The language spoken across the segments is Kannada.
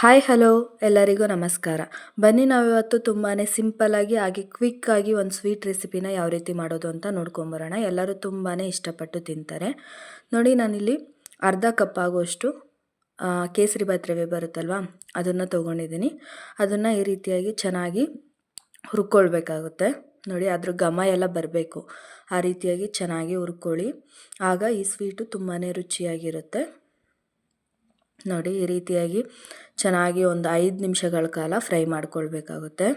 ಹಾಯ್, ಹಲೋ, ಎಲ್ಲರಿಗೂ ನಮಸ್ಕಾರ. ಬನ್ನಿ, ನಾವಿವತ್ತು ತುಂಬಾ ಸಿಂಪಲ್ಲಾಗಿ ಹಾಗೆ ಕ್ವಿಕ್ಕಾಗಿ ಒಂದು ಸ್ವೀಟ್ ರೆಸಿಪಿನ ಯಾವ ರೀತಿ ಮಾಡೋದು ಅಂತ ನೋಡ್ಕೊಂಬರೋಣ. ಎಲ್ಲರೂ ತುಂಬಾ ಇಷ್ಟಪಟ್ಟು ತಿಂತಾರೆ. ನೋಡಿ, ನಾನಿಲ್ಲಿ ಅರ್ಧ ಕಪ್ ಆಗುವಷ್ಟು ಕೇಸರಿ ಬಾತ್ ರವೆ ಬರುತ್ತಲ್ವ, ಅದನ್ನು ತೊಗೊಂಡಿದ್ದೀನಿ. ಅದನ್ನು ಈ ರೀತಿಯಾಗಿ ಚೆನ್ನಾಗಿ ಹುರ್ಕೊಳ್ಬೇಕಾಗುತ್ತೆ. ನೋಡಿ, ಅದ್ರ ಘಮ ಎಲ್ಲ ಬರಬೇಕು. ಆ ರೀತಿಯಾಗಿ ಚೆನ್ನಾಗಿ ಹುರ್ಕೊಳ್ಳಿ. ಆಗ ಈ ಸ್ವೀಟು ತುಂಬಾ ರುಚಿಯಾಗಿರುತ್ತೆ. ನೋಡಿ ಈ ರೀತಿಯಾಗಿ ಚೆನ್ನಾಗಿ ಒಂದು ಐದು ನಿಮಿಷಗಳ ಕಾಲ ಫ್ರೈ ಮಾಡ್ಕೊಳ್ಬೇಕಾಗುತ್ತೆ.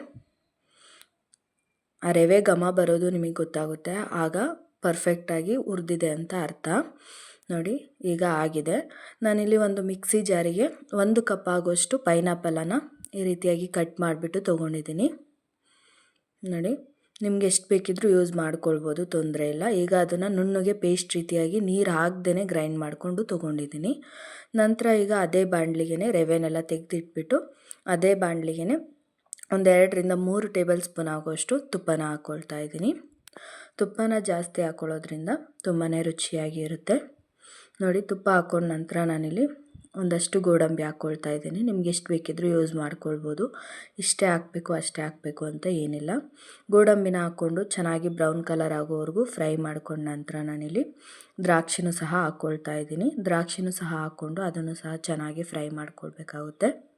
ಆ ರವೆ ಘಮ ಬರೋದು ನಿಮಗೆ ಗೊತ್ತಾಗುತ್ತೆ. ಆಗ ಪರ್ಫೆಕ್ಟಾಗಿ ಉರಿದಿದೆ ಅಂತ ಅರ್ಥ. ನೋಡಿ, ಈಗ ಆಗಿದೆ. ನಾನಿಲ್ಲಿ ಒಂದು ಮಿಕ್ಸಿ ಜಾರಿಗೆ ಒಂದು ಕಪ್ ಆಗೋಷ್ಟು ಪೈನಾಪಲನ್ನು ಈ ರೀತಿಯಾಗಿ ಕಟ್ ಮಾಡಿಬಿಟ್ಟು ತೊಗೊಂಡಿದ್ದೀನಿ. ನೋಡಿ ನಿಮ್ಗೆ ಎಷ್ಟು ಬೇಕಿದ್ರೂ ಯೂಸ್ ಮಾಡ್ಕೊಳ್ಬೋದು, ತೊಂದರೆ ಇಲ್ಲ. ಈಗ ಅದನ್ನು ನುಣ್ಣಗೆ ಪೇಸ್ಟ್ ರೀತಿಯಾಗಿ ನೀರು ಹಾಕ್ದೇ ಗ್ರೈಂಡ್ ಮಾಡಿಕೊಂಡು ತೊಗೊಂಡಿದ್ದೀನಿ ನಂತರ ಈಗ ಅದೇ ಬಾಣಲಿಗೆ ರವೆನೆಲ್ಲ ತೆಗೆದಿಟ್ಬಿಟ್ಟು ಅದೇ ಬಾಣಲಿಗೆ ಒಂದೆರಡರಿಂದ ಮೂರು ಟೇಬಲ್ ಸ್ಪೂನ್ ಆಗೋಷ್ಟು ತುಪ್ಪನ ಹಾಕ್ಕೊಳ್ತಾ ಇದ್ದೀನಿ ತುಪ್ಪನ ಜಾಸ್ತಿ ಹಾಕ್ಕೊಳ್ಳೋದ್ರಿಂದ ತುಂಬಾ ರುಚಿಯಾಗಿರುತ್ತೆ. ನೋಡಿ, ತುಪ್ಪ ಹಾಕ್ಕೊಂಡ ನಂತರ ನಾನಿಲ್ಲಿ ಒಂದಷ್ಟು ಗೋಡಂಬಿ ಹಾಕ್ಕೊಳ್ತಾ ಇದ್ದೀನಿ. ನಿಮ್ಗೆ ಎಷ್ಟು ಬೇಕಿದ್ದರೂ ಯೂಸ್ ಮಾಡ್ಕೊಳ್ಬೋದು. ಇಷ್ಟೇ ಹಾಕಬೇಕು, ಅಷ್ಟೇ ಹಾಕಬೇಕು ಅಂತ ಏನಿಲ್ಲ. ಗೋಡಂಬಿನ ಹಾಕ್ಕೊಂಡು ಚೆನ್ನಾಗಿ ಬ್ರೌನ್ ಕಲರ್ ಆಗೋವರೆಗೂ ಫ್ರೈ ಮಾಡ್ಕೊಂಡ ನಂತರ ನಾನಿಲ್ಲಿ ದ್ರಾಕ್ಷಿನೂ ಸಹ ಹಾಕ್ಕೊಳ್ತಾ ಇದ್ದೀನಿ. ದ್ರಾಕ್ಷಿನೂ ಸಹ ಹಾಕ್ಕೊಂಡು ಅದನ್ನು ಸಹ ಚೆನ್ನಾಗಿ ಫ್ರೈ ಮಾಡ್ಕೊಳ್ಬೇಕಾಗುತ್ತೆ.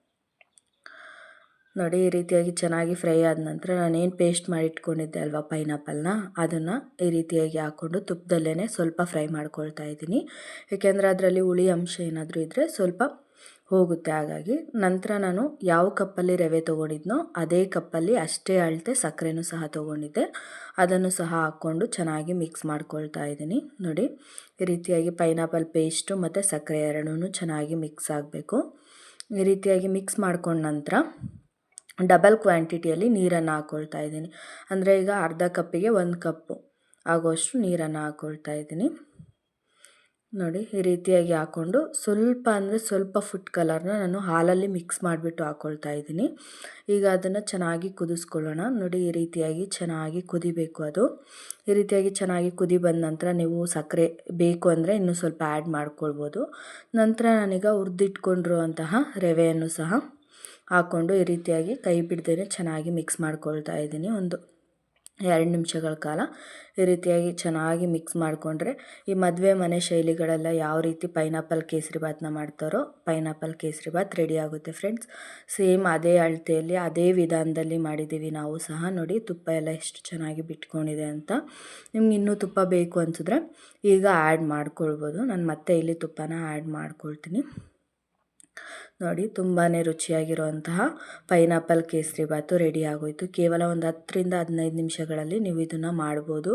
ನೋಡಿ, ಈ ರೀತಿಯಾಗಿ ಚೆನ್ನಾಗಿ ಫ್ರೈ ಆದ ನಂತರ ನಾನೇನು ಪೇಸ್ಟ್ ಮಾಡಿ ಇಟ್ಕೊಂಡಿದ್ದೆ ಅಲ್ವಾ ಪೈನಾಪಲ್ನ, ಅದನ್ನು ಈ ರೀತಿಯಾಗಿ ಹಾಕ್ಕೊಂಡು ತುಪ್ಪದಲ್ಲೇ ಸ್ವಲ್ಪ ಫ್ರೈ ಮಾಡ್ಕೊಳ್ತಾ ಇದ್ದೀನಿ. ಏಕೆಂದರೆ ಅದರಲ್ಲಿ ಹುಳಿ ಅಂಶ ಏನಾದರೂ ಇದ್ದರೆ ಸ್ವಲ್ಪ ಹೋಗುತ್ತೆ. ಹಾಗಾಗಿ ನಂತರ ನಾನು ಯಾವ ಕಪ್ಪಲ್ಲಿ ರವೆ ತೊಗೊಂಡಿದ್ನೋ ಅದೇ ಕಪ್ಪಲ್ಲಿ ಅಷ್ಟೇ ಅಳತೆ ಸಕ್ಕರೆನೂ ಸಹ ತೊಗೊಂಡಿದ್ದೆ. ಅದನ್ನು ಸಹ ಹಾಕ್ಕೊಂಡು ಚೆನ್ನಾಗಿ ಮಿಕ್ಸ್ ಮಾಡ್ಕೊಳ್ತಾ ಇದ್ದೀನಿ. ನೋಡಿ, ಈ ರೀತಿಯಾಗಿ ಪೈನಾಪಲ್ ಪೇಸ್ಟು ಮತ್ತು ಸಕ್ಕರೆ ಎರಡೂ ಚೆನ್ನಾಗಿ ಮಿಕ್ಸ್ ಆಗಬೇಕು. ಈ ರೀತಿಯಾಗಿ ಮಿಕ್ಸ್ ಮಾಡ್ಕೊಂಡ ನಂತರ ಡಬಲ್ ಕ್ವಾಂಟಿಟಿಯಲ್ಲಿ ನೀರನ್ನು ಹಾಕ್ಕೊಳ್ತಾ ಇದ್ದೀನಿ. ಅಂದರೆ ಈಗ ಅರ್ಧ ಕಪ್ಪಿಗೆ ಒಂದು ಕಪ್ಪು ಆಗುವಷ್ಟು ನೀರನ್ನು ಹಾಕ್ಕೊಳ್ತಾ ಇದ್ದೀನಿ. ನೋಡಿ, ಈ ರೀತಿಯಾಗಿ ಹಾಕ್ಕೊಂಡು ಸ್ವಲ್ಪ ಅಂದರೆ ಸ್ವಲ್ಪ ಫುಡ್ ಕಲರ್ನ ನಾನು ಹಾಲಲ್ಲಿ ಮಿಕ್ಸ್ ಮಾಡಿಬಿಟ್ಟು ಹಾಕ್ಕೊಳ್ತಾ ಇದ್ದೀನಿ. ಈಗ ಅದನ್ನು ಚೆನ್ನಾಗಿ ಕುದಿಸ್ಕೊಳ್ಳೋಣ. ನೋಡಿ, ಈ ರೀತಿಯಾಗಿ ಚೆನ್ನಾಗಿ ಕುದಿಬೇಕು ಅದು. ಈ ರೀತಿಯಾಗಿ ಚೆನ್ನಾಗಿ ಕುದಿ ಬಂದ ನಂತರ ನೀವು ಸಕ್ಕರೆ ಬೇಕು ಅಂದರೆ ಇನ್ನೂ ಸ್ವಲ್ಪ ಆ್ಯಡ್ ಮಾಡ್ಕೊಳ್ಬೋದು. ನಂತರ ನಾನೀಗ ಹುರಿದಿಟ್ಕೊಂಡಿರುವಂತಹ ರವೆಯನ್ನು ಸಹ ಹಾಕ್ಕೊಂಡು ಈ ರೀತಿಯಾಗಿ ಕೈ ಬಿಡ್ದೇ ಚೆನ್ನಾಗಿ ಮಿಕ್ಸ್ ಮಾಡ್ಕೊಳ್ತಾ ಇದ್ದೀನಿ. ಒಂದು ಎರಡು ನಿಮಿಷಗಳ ಕಾಲ ಈ ರೀತಿಯಾಗಿ ಚೆನ್ನಾಗಿ ಮಿಕ್ಸ್ ಮಾಡಿಕೊಂಡ್ರೆ ಈ ಮದುವೆ ಮನೆ ಶೈಲಿಗಳೆಲ್ಲ ಯಾವ ರೀತಿ ಪೈನಾಪಲ್ ಕೇಸರಿ ಬಾತ್ನ ಮಾಡ್ತಾರೋ ಪೈನಾಪಲ್ ಕೇಸರಿ ಬಾತ್ ರೆಡಿ ಆಗುತ್ತೆ ಫ್ರೆಂಡ್ಸ್ ಸೇಮ್ ಅದೇ ಅಳತೆಯಲ್ಲಿ, ಅದೇ ವಿಧಾನದಲ್ಲಿ ಮಾಡಿದ್ದೀವಿ ನಾವು ಸಹ. ನೋಡಿ, ತುಪ್ಪ ಎಲ್ಲ ಎಷ್ಟು ಚೆನ್ನಾಗಿ ಬಿಟ್ಕೊಂಡಿದೆ ಅಂತ. ನಿಮ್ಗೆ ಇನ್ನೂ ತುಪ್ಪ ಬೇಕು ಅನಿಸಿದ್ರೆ ಈಗ ಆ್ಯಡ್ ಮಾಡ್ಕೊಳ್ಬೋದು. ನಾನು ಮತ್ತೆ ಇಲ್ಲಿ ತುಪ್ಪನ ಆ್ಯಡ್ ಮಾಡ್ಕೊಳ್ತೀನಿ. ನೋಡಿ ತುಂಬಾ ರುಚಿಯಾಗಿರುವಂತಹ ಪೈನಾಪಲ್ ಕೇಸರಿ ಬಾತು ರೆಡಿ ಆಗೋಯಿತು. ಕೇವಲ ಒಂದು ಹತ್ತರಿಂದ ಹದಿನೈದು ನಿಮಿಷಗಳಲ್ಲಿ ನೀವು ಇದನ್ನು ಮಾಡ್ಬೋದು.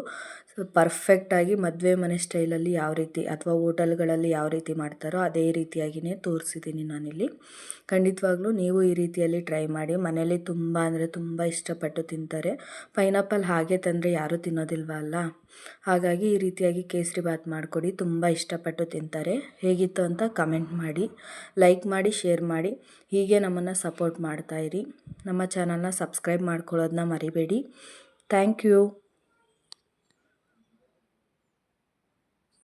ಸೊ ಪರ್ಫೆಕ್ಟಾಗಿ ಮದುವೆ ಮನೆ ಸ್ಟೈಲಲ್ಲಿ ಯಾವ ರೀತಿ ಅಥವಾ ಹೋಟೆಲ್ಗಳಲ್ಲಿ ಯಾವ ರೀತಿ ಮಾಡ್ತಾರೋ ಅದೇ ರೀತಿಯಾಗಿಯೇ ತೋರಿಸಿದ್ದೀನಿ ನಾನಿಲ್ಲಿ. ಖಂಡಿತವಾಗ್ಲೂ ನೀವು ಈ ರೀತಿಯಲ್ಲಿ ಟ್ರೈ ಮಾಡಿ, ಮನೆಯಲ್ಲಿ ತುಂಬ ಅಂದರೆ ತುಂಬ ಇಷ್ಟಪಟ್ಟು ತಿಂತಾರೆ. ಪೈನಾಪಲ್ ಹಾಗೆ ತಂದರೆ ಯಾರೂ ತಿನ್ನೋದಿಲ್ವಲ್ಲ ಹಾಗಾಗಿ ಈ ರೀತಿಯಾಗಿ ಕೇಸರಿ ಬಾತ್ ಮಾಡಿಕೊಡಿ, ತುಂಬ ಇಷ್ಟಪಟ್ಟು ತಿಂತಾರೆ. ಹೇಗಿತ್ತು ಅಂತ ಕಮೆಂಟ್ ಮಾಡಿ. ಲೈಕ್ ಮಾಡಿ ಶೇರ್ ಮಾಡಿ. ಹೀಗೆ ನಮ್ಮನ್ನು ಸಪೋರ್ಟ್ ಮಾಡ್ತಾಯಿರಿ ನಮ್ಮ ಚಾನಲ್ನ ಸಬ್ಸ್ಕ್ರೈಬ್ ಮಾಡ್ಕೊಳ್ಳೋದನ್ನ ಮರಿಬೇಡಿ. Thank you